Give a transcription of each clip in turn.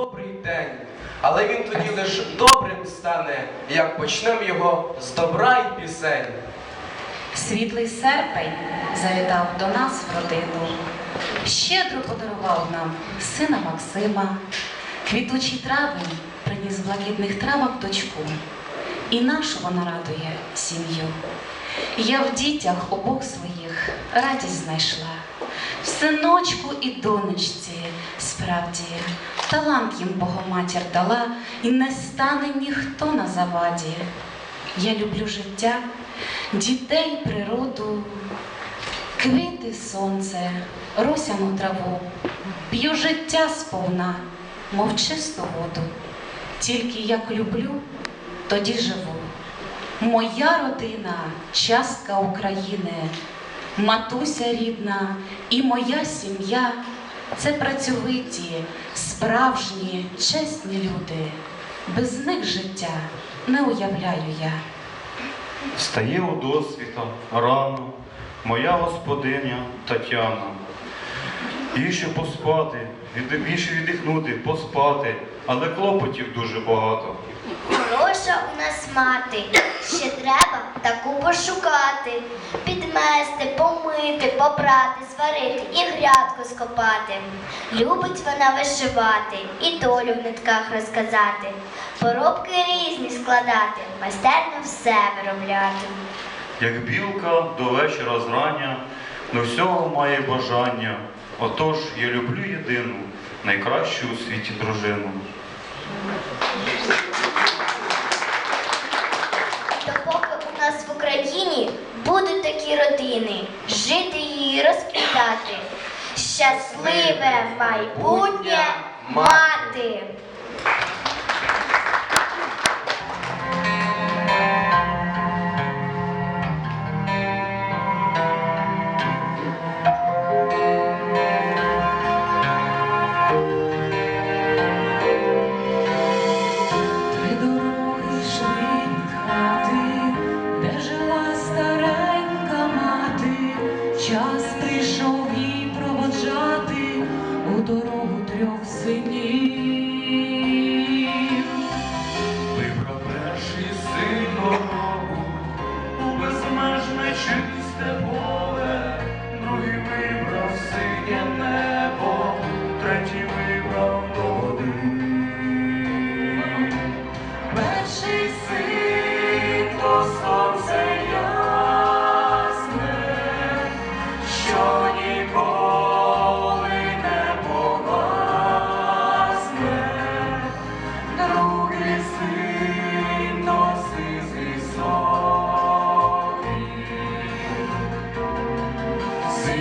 добрий день. Але він тоді лиш добрим стане, як почнем його з добра й пісень. Світлий серпень завітав до нас в родину. Щедро подарував нам сина Максима. Квітучий травень приніс блакитних травок дочку. І нашу вона радує сім'ю. Я в дітях обох своїх радість знайшла. Синочку і донечці справді талант їм Богоматір дала, і не стане ніхто на заваді. Я люблю життя, дітей, природу, квіти, сонце, росяну траву, п'ю життя сповна, мов чисту воду. Тільки як люблю, тоді живу. Моя родина частка України, матуся рідна і моя сім'я це працьовиті, справжні, чесні люди. Без них життя не уявляю я. Встає у досвіта рано моя господиня Тетяна. Їй ще поспати, ще віддихнути, поспати, але клопотів дуже багато. Мати, ще треба таку пошукати, підмести, помити, попрати, сварити і грядку скопати. Любить вона вишивати і долю в нитках розказати, поробки різні складати, майстерно все виробляти. Як білка до вечора зрання, до всього має бажання. Отож я люблю єдину, найкращу у світі дружину. Допоки у нас в Україні будуть такі родини, жити і розквітати, щасливе майбутнє мати. Прийшов їй проводжати у дорогу трьох синів. Вибрав перший син дорогу, у безмежне чисте поле, другий вибрав синє небо,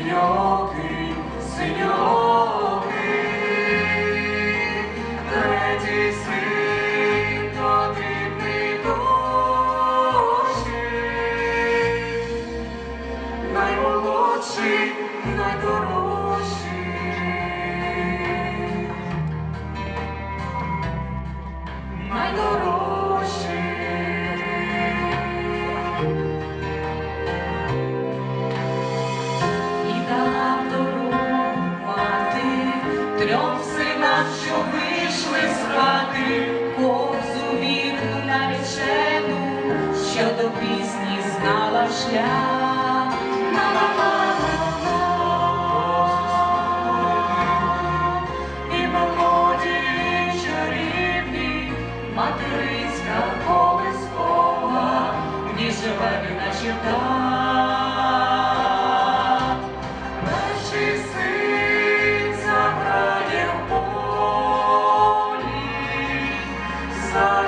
синьокий, синьокий, третій син то дрібний дощик, наймолодший, найдорожчий. І трьом синам, що вийшли з хати, ковзу віку наречену, що до пісні знала шлях. І мелодії чарівні, материнська колискова, в ній живе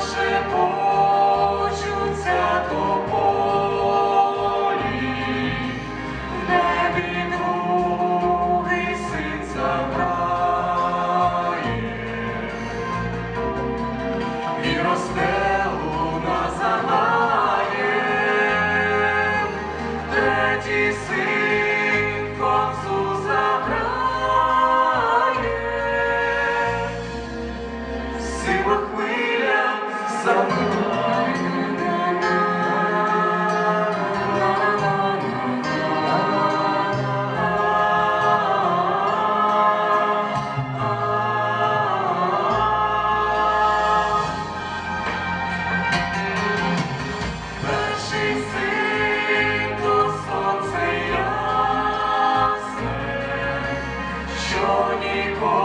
simple. Holy.